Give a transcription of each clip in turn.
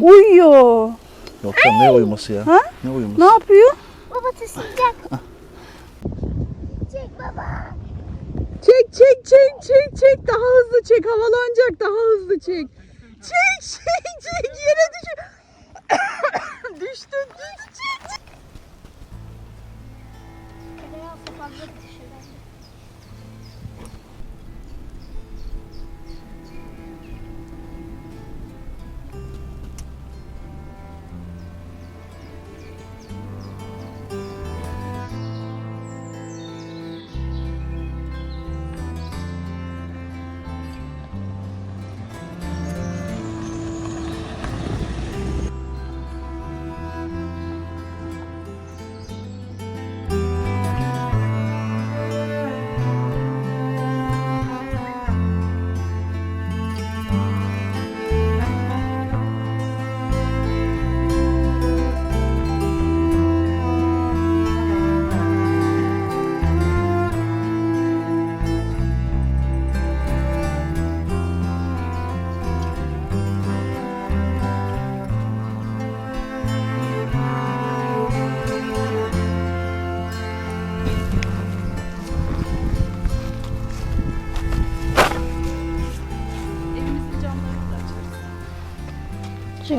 Uyuyor. Yok canım ne uyuması ya? Ha? Ne uyuması? Ne yapıyor? Baba taşıyacak. Çek baba. Çek çek çek çek çek daha hızlı çek havalanacak daha hızlı çek. Çek çek çek yere düş. düştü düştü çek çek. Karaya fazla düşüyor.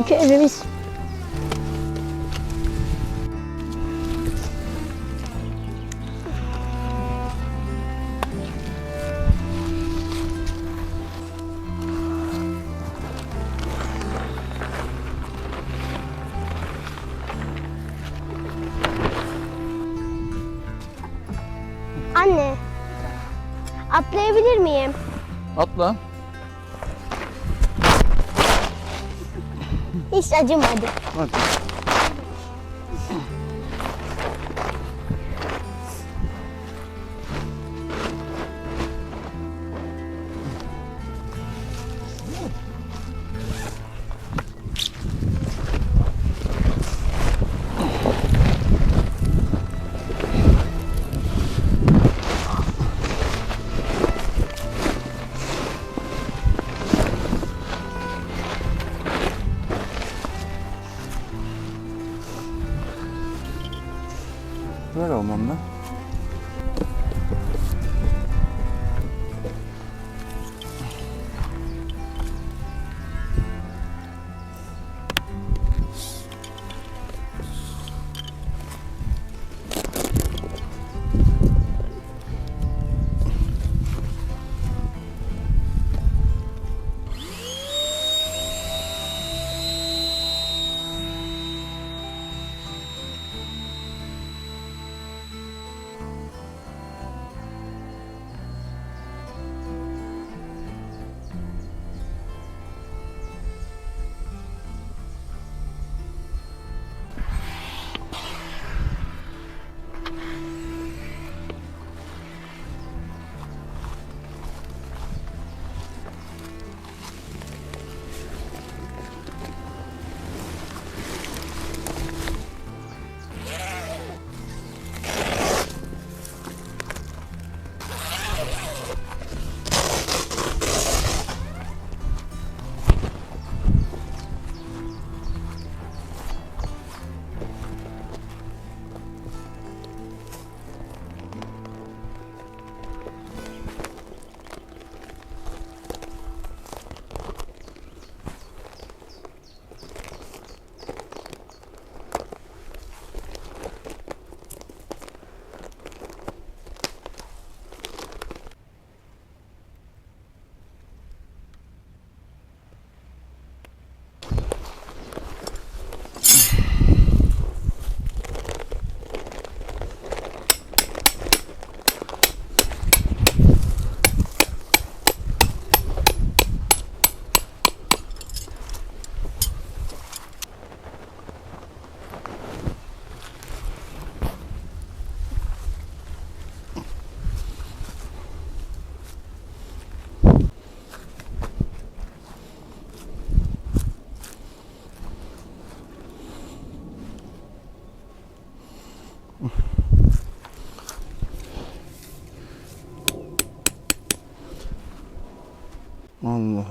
Çünkü evimiz Anne. Atlayabilir miyim? Atla. está é de moda.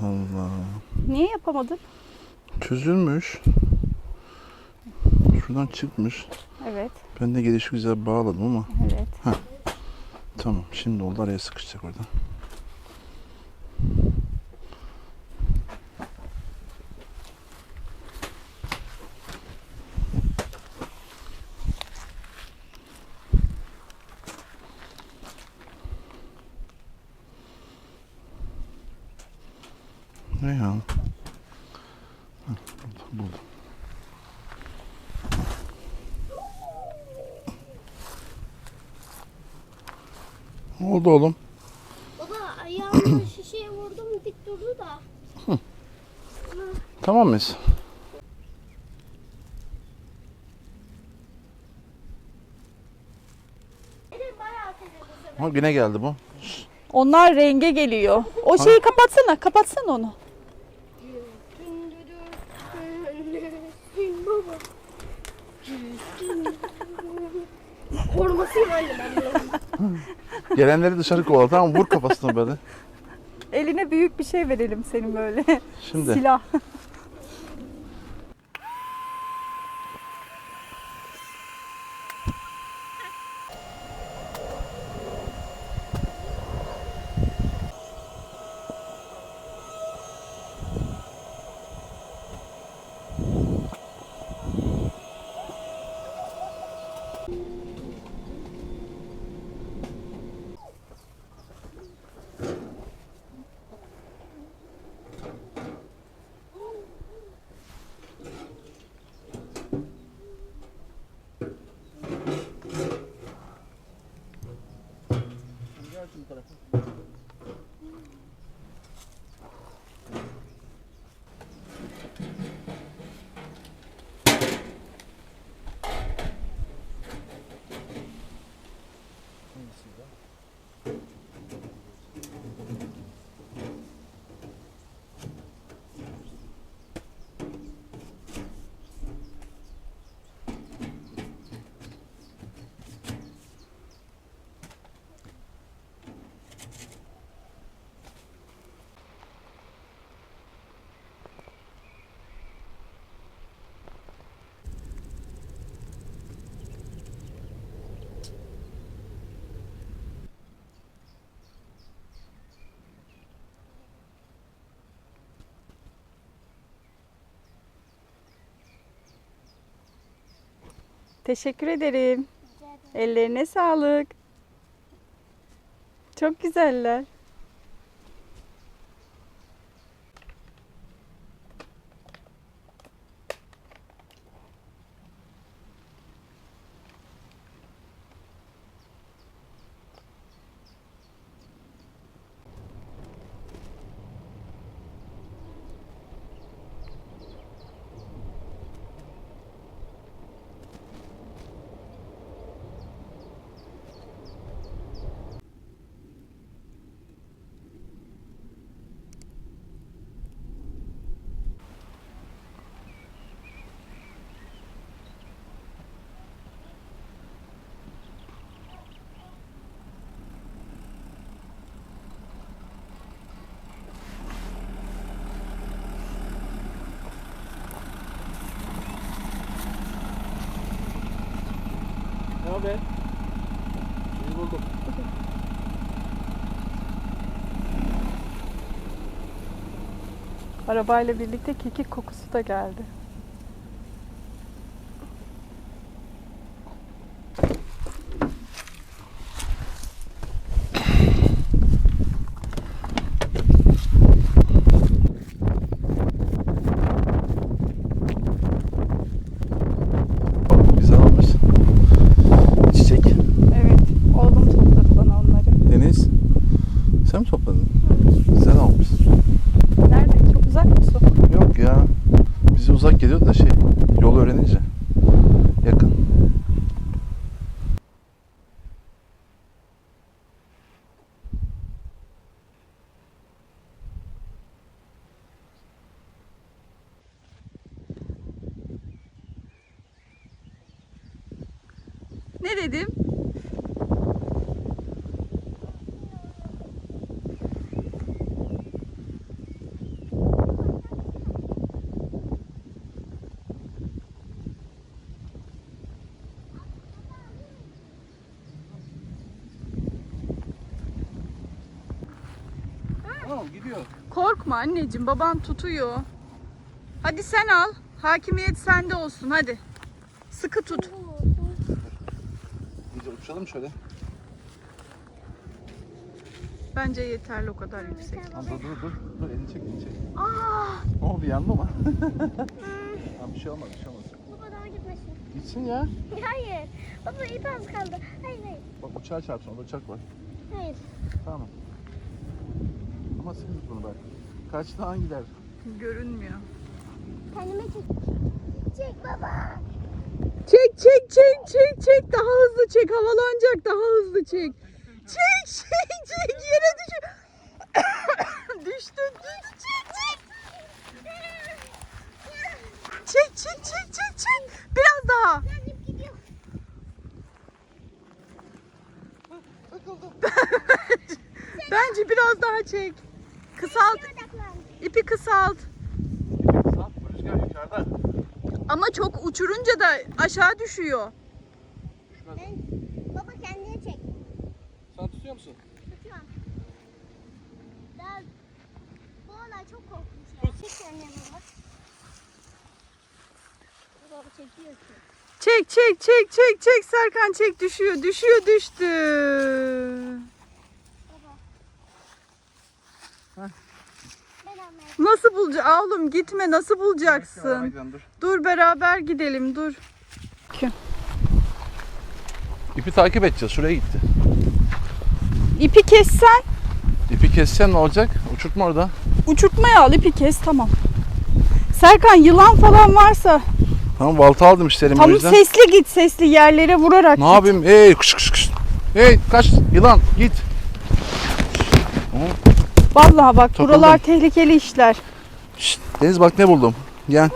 Allah. Niye yapamadın? çözülmüş. Şuradan çıkmış. Evet, Ben de gelişi güzel bağladım ama evet. tamam şimdi oldu araya sıkışacak orada. Ne ya? Buldum. Ne oldu oğlum? Baba ayağımı şişeye vurdum dik durdu da. Tamam mıyız? Ha güne geldi bu. Onlar renge geliyor. O şeyi kapatsana, kapatsana onu. Korumasıyım anne ben bunun. Gelenleri dışarı kovala tamam mı? Vur kafasına böyle. Eline büyük bir şey verelim senin böyle. Şimdi. Silah. Teşekkür ederim. Ellerine sağlık. Çok güzeller. Ne haber? İyi buldum. Arabayla birlikte kekik kokusu da geldi. Dedim? Tamam gidiyor. Korkma anneciğim baban tutuyor. Hadi sen al. Hakimiyet sende olsun hadi. Sıkı tut. Uçalım şöyle. Bence yeterli o kadar yüksek. Aa, dur dur dur. Dur elini çek elini çek. Aa, Ne oldu yandı mı? Abi bir şey olmaz bir şey olmaz. baba daha gitmesin. Gitsin ya. Hayır. Baba ip az kaldı. Hayır hayır. Bak uçağa çarpsın orada uçak var. Hayır. Tamam. Ama sen tut bunu bak. Kaçtan gider? Görünmüyor. Kendime çek. Çek baba. Çek çek çek çek çek daha hızlı çek havalanacak daha hızlı çek. Çek çek çek yere düş. Düştü düş çek çek. Çek çek çek çek çek. Biraz daha. Bence biraz daha çek. Kısalt. İpi kısalt. Sağ rüzgar yukarıda. Ama çok uçurunca da aşağı düşüyor. Ben, baba kendine çek. Sen tutuyor musun? Tutuyorum. Bu olay çok korkunç ya. Baba. Baba. Çek çek çek çek çek Serkan çek düşüyor düşüyor düştü. Baba. Heh. Ben anlayayım. Nasıl bulacaksın? Oğlum gitme nasıl bulacaksın? gidelim, dur. Dur beraber gidelim dur. İpi takip edeceğiz. Şuraya gitti. İpi kessen İpi kessen ne olacak? Uçurtma orada. uçurtmaya al ipi kes tamam. Serkan yılan falan varsa Tamam balta aldım işte elime o tam yüzden. sesli git sesli yerlere vurarak Ne git. yapayım? Hey kış kış kış. Hey kaç yılan git. Vallahi bak Takıldım. buralar tehlikeli işler. Şşt, Deniz bak ne buldum. Gel.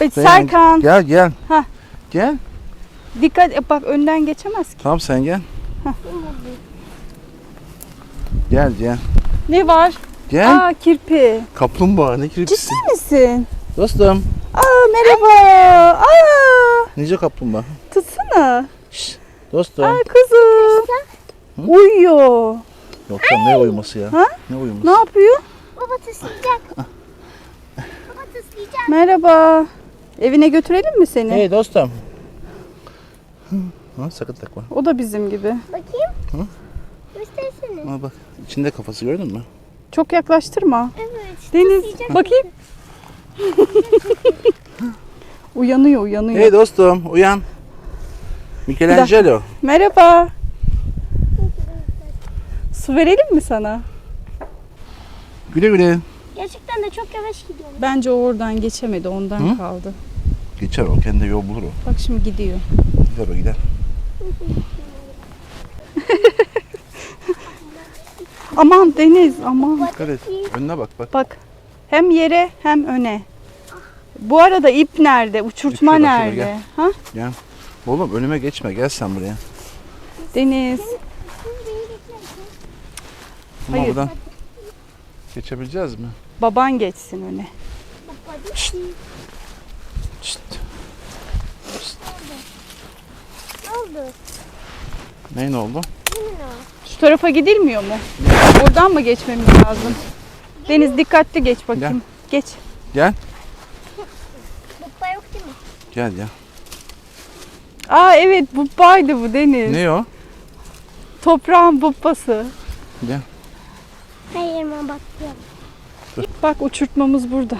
Evet, Ben- Serkan Gel gel. Hah. Gel. dikkat et bak önden geçemez ki. Tamam sen gel. Gel gel. Ne var? Gel. Aa kirpi. Kaplumbağa ne kirpisi. Ciddi misin? Dostum. Aa merhaba. Aa Nice kaplumbağa. tutsana. Dostum. Aa kızım. Uyuyor. Yok lan ne uyuması ya? Ha? Ne uyuması? Ne yapıyor? Baba tıslayacak. baba tıslayacak. Merhaba. Evine götürelim mi seni? Hey dostum. Ha, sakın takma. O da bizim gibi. Bakayım. Hı? Göstersene. Ha bak içinde kafası gördün mü? Çok yaklaştırma. Evet. Deniz bakayım. uyanıyor uyanıyor. Hey dostum uyan. Michelangelo. Merhaba. Su verelim mi sana? Güle güle. Gerçekten de çok yavaş gidiyor. Bence o oradan geçemedi ondan Hı? kaldı. Geçer o kendi yol bulur o. Bak şimdi gidiyor. Gider o gider. Aman Deniz aman. Dikkat et. Önüne bak bak. Bak hem yere hem öne. Bu arada ip nerede? Uçurtma şurada, nerede? gel. Ha? Gel. Oğlum önüme geçme gel sen buraya. Deniz. Ama Hayır. buradan geçebileceğiz mi? Baban geçsin öne. Şşt. Ne oldu? Neyin oldu? Kimin o? Şu tarafa gidilmiyor mu? Oradan mı geçmemiz lazım? Deniz dikkatli geç bakayım. Geç. Baba yok değil mi? Gel ya. Aa evet bubbaydı bu Deniz. Ne o? Toprağın bubbası. Gel. Hayır ben baktım. Bak uçurtmamız burada.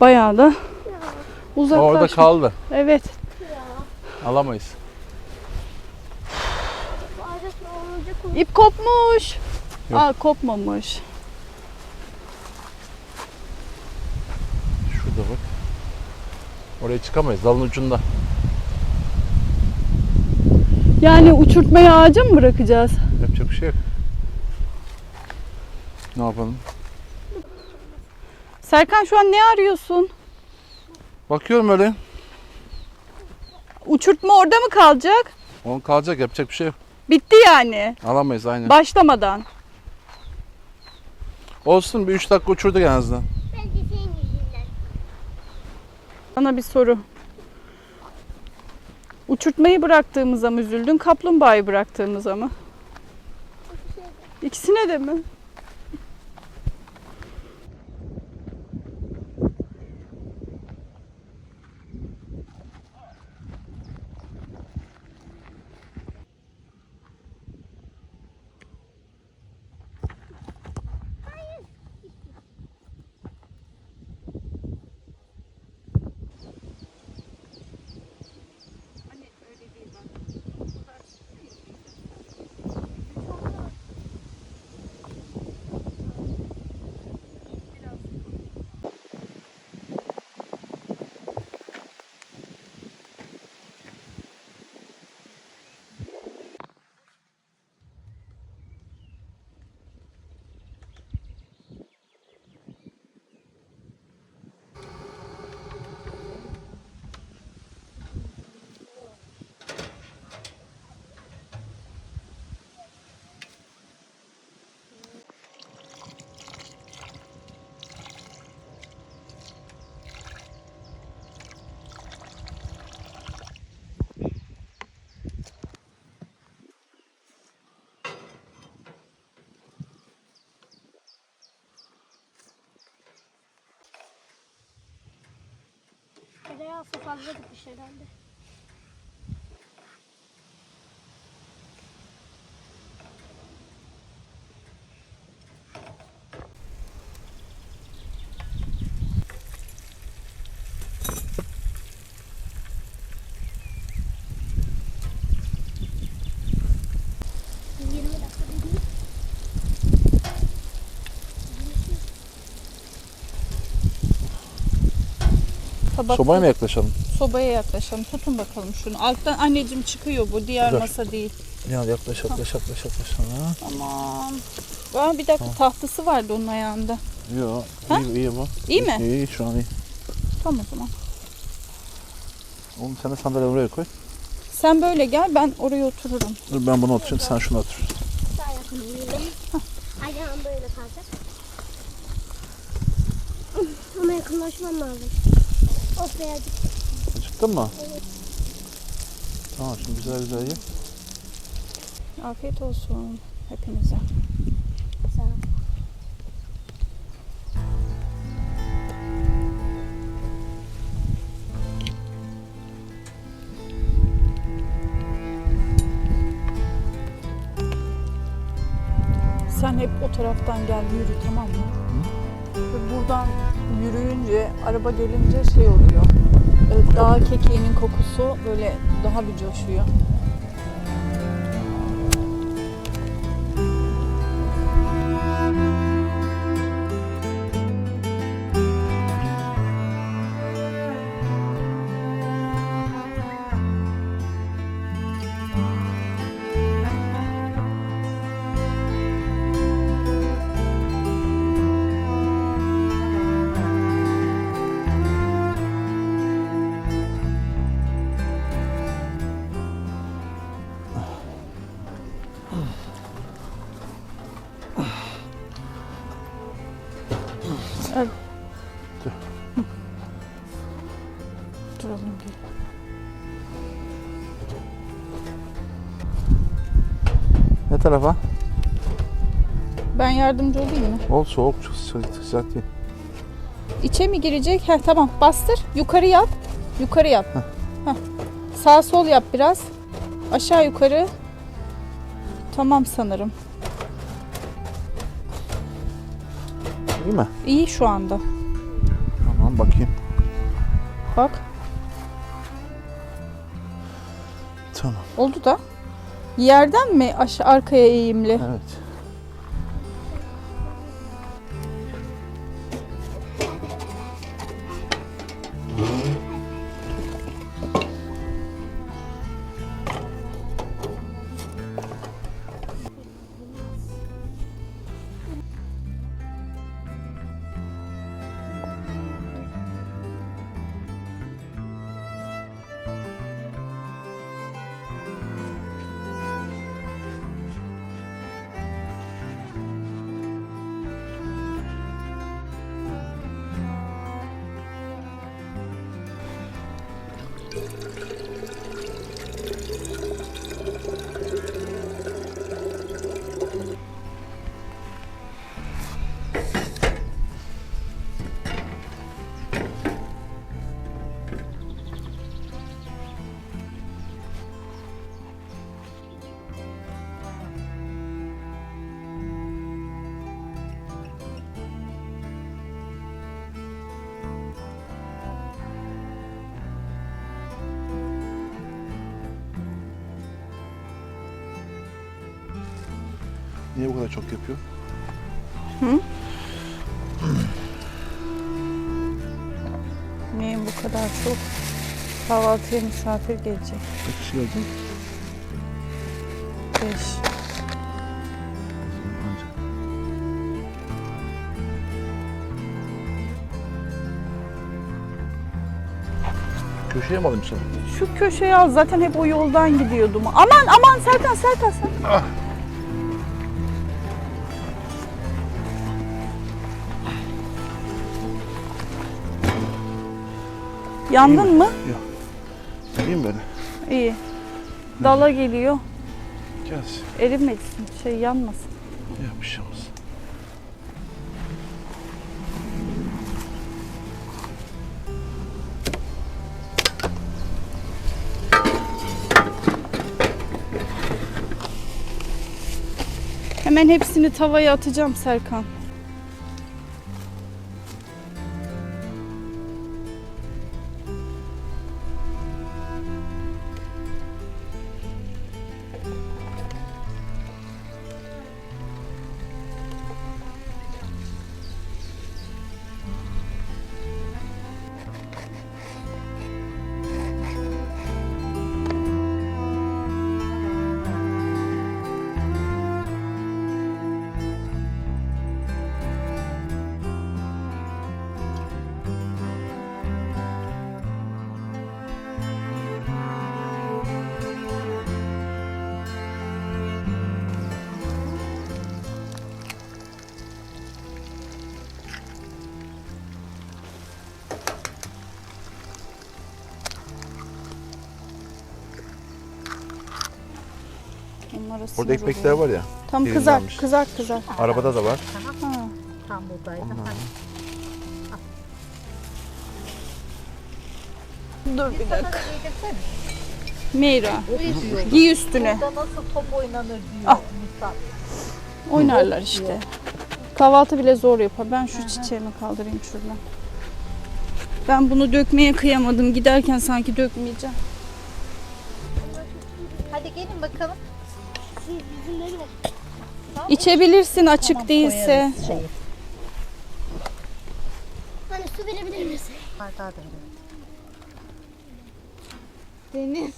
Bayağı da O uzaklaşmış. orada kaldı. Evet. Alamayız. Bu olacak? İp kopmuş. Yok. Aa kopmamış. Şurada bak. Oraya çıkamayız dalın ucunda. Yani uçurtmayı ağaca mı bırakacağız? Yapacak bir şey yok. Ne yapalım? Serkan şu an ne arıyorsun? Bakıyorum öyle. Uçurtma orada mı kalacak? Onun kalacak yapacak bir şey yok. Bitti yani. Alamayız aynen. Başlamadan. Olsun bir 3 dakika uçurduk en azından. Bence senin yüzünden. Sana bir soru. Uçurtmayı bıraktığımıza mı üzüldün, kaplumbağayı bıraktığımıza mı? İkisine de mi? Tereyağısı fazla gitmiş herhalde. Yirmi dakika değil. Tabak Sobaya mı yaklaşalım? Sobaya yaklaşalım. Tutun bakalım şunu. Alttan anneciğim çıkıyor bu. Diğer Dur. masa değil. Ya yaklaş yaklaş yaklaş yaklaş. Ha. Tamam. Aa, bir dakika tahtası vardı onun ayağında. Yo Ha? iyi, iyi bu. İyi mi? İyi, iyi şu an iyi. Tamam o zaman. Oğlum sen de sandalye oraya koy. Sen böyle gel ben oraya otururum. Dur ben buna oturayım sen şuna otur. Daha yakın yiyelim. Ayağım böyle kalacak. Ama yakınlaşmam lazım. Of birazcık. Acıktın mı? Tamam şimdi güzel güzel ye. Afiyet olsun hepinize. Sağ ol. Sen hep o taraftan gel yürü tamam mı? Ve buradan yürüyünce, araba gelince şey oluyor. e, Dağ kekiğinin kokusu böyle daha bir coşuyor. Tarafa? Ben yardımcı olayım mı? Ol soğuk sıcak, değil. İçe mi girecek? Heh tamam bastır. Yukarı yap. Yukarı yap. Heh. Sağ sol yap biraz. Aşağı yukarı. Tamam sanırım. İyi mi? İyi şu anda. Tamam bakayım. Bak Tamam. oldu da. Yerden mi aşağı arkaya eğimli? Evet. Niye bu kadar çok yapıyor? Neyin bu kadar çok? Kahvaltıya misafir gelecek. Kaç kişi gelecek? Beş. Köşeye mi alayım sana? Şu köşeye al. Zaten hep o yoldan gidiyordum. Aman aman Serkan Serkan Serkan. Yandın mı? İyi mi böyle? İyi. Dala geliyor. Gelsin. Erimesin. Şey yanmasın. Yok bir şey. Hemen hepsini tavaya atacağım Serkan. Onlara Orada sinir ekmekler var ya. Tam kızar, dilimlenmiş. kızar, kızar. Arabada da var. Ha. Tam buradaydı. Dur bir dakika. Meyra, giy üstüne. Burada nasıl top oynanır diyor Ah. misal. Oynarlar işte. Kahvaltı bile zor yapar. Ben şu çiçeğimi kaldırayım şuradan. Ben bunu dökmeye kıyamadım. Giderken sanki dökmeyeceğim. Hadi gelin bakalım. İçebilirsin açık Tamam, değilse. Şeyi. Hani su verebilir misin? Bardağı da. Deniz.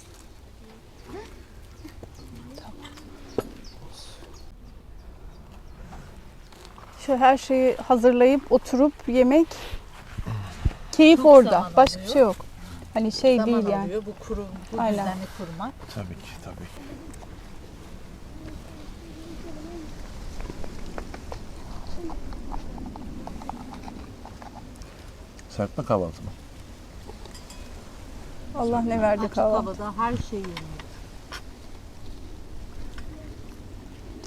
Şu her şeyi hazırlayıp oturup yemek keyif Çok orada. Başka bir şey yok. Hani şey Zaman değil yani. alıyor bu kuru, bu Aynen. düzenli kurmak. Tabii ki tabii Serpme kahvaltı mı? Allah ne verdi Açık kahvaltı. havada her şey yeniyor.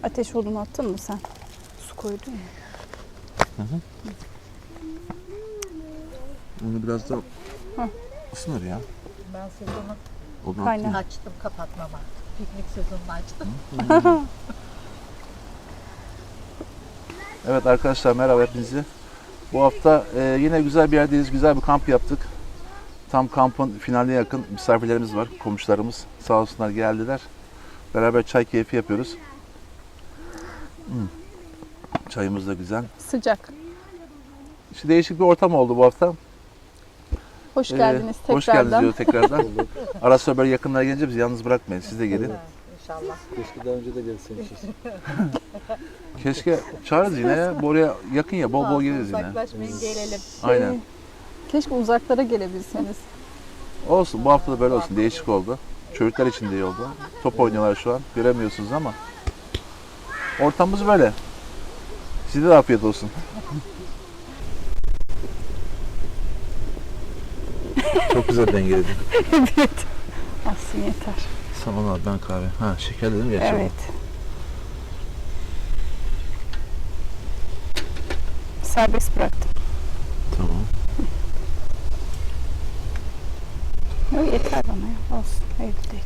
Ateş odunu attın mı sen? Su koydun mu? Onu biraz da Hı. ısınır ya. Ben sezonu Onu Kaynar. açtım kapatmama. Piknik sezonunu açtım. Evet arkadaşlar merhaba hepinize. Bu hafta e, yine güzel bir yerdeyiz. Güzel bir kamp yaptık. Tam kampın finaline yakın misafirlerimiz var. Komşularımız sağ olsunlar geldiler. Beraber çay keyfi yapıyoruz. Hmm. Çayımız da güzel. Sıcak. İşte değişik bir ortam oldu bu hafta. Hoş Ee, geldiniz Hoş tekrardan. geldiniz diyor tekrardan. Ara sıra böyle yakınlara gelince bizi yalnız bırakmayın. Siz de gelin. İnşallah. Keşke daha önce de gelseymişiz. Keşke çağırırız yine ya. Bu oraya yakın ya. Bol bol geliriz yine. Uzaklaşmayın gelelim. Aynen. Keşke uzaklara gelebilseniz. Olsun bu hafta da böyle olsun. Değişik oldu. Çocuklar için de iyi oldu. Top oynuyorlar şu an. Göremiyorsunuz ama. Ortamımız böyle. Size de afiyet olsun. Çok güzel dengeledin. Aslında yeter. Onu al ben kahve. Ha şeker dedim ya. Evet. Serbest bıraktım. Tamam. Yok, yeter bana ya. Olsun. Evde.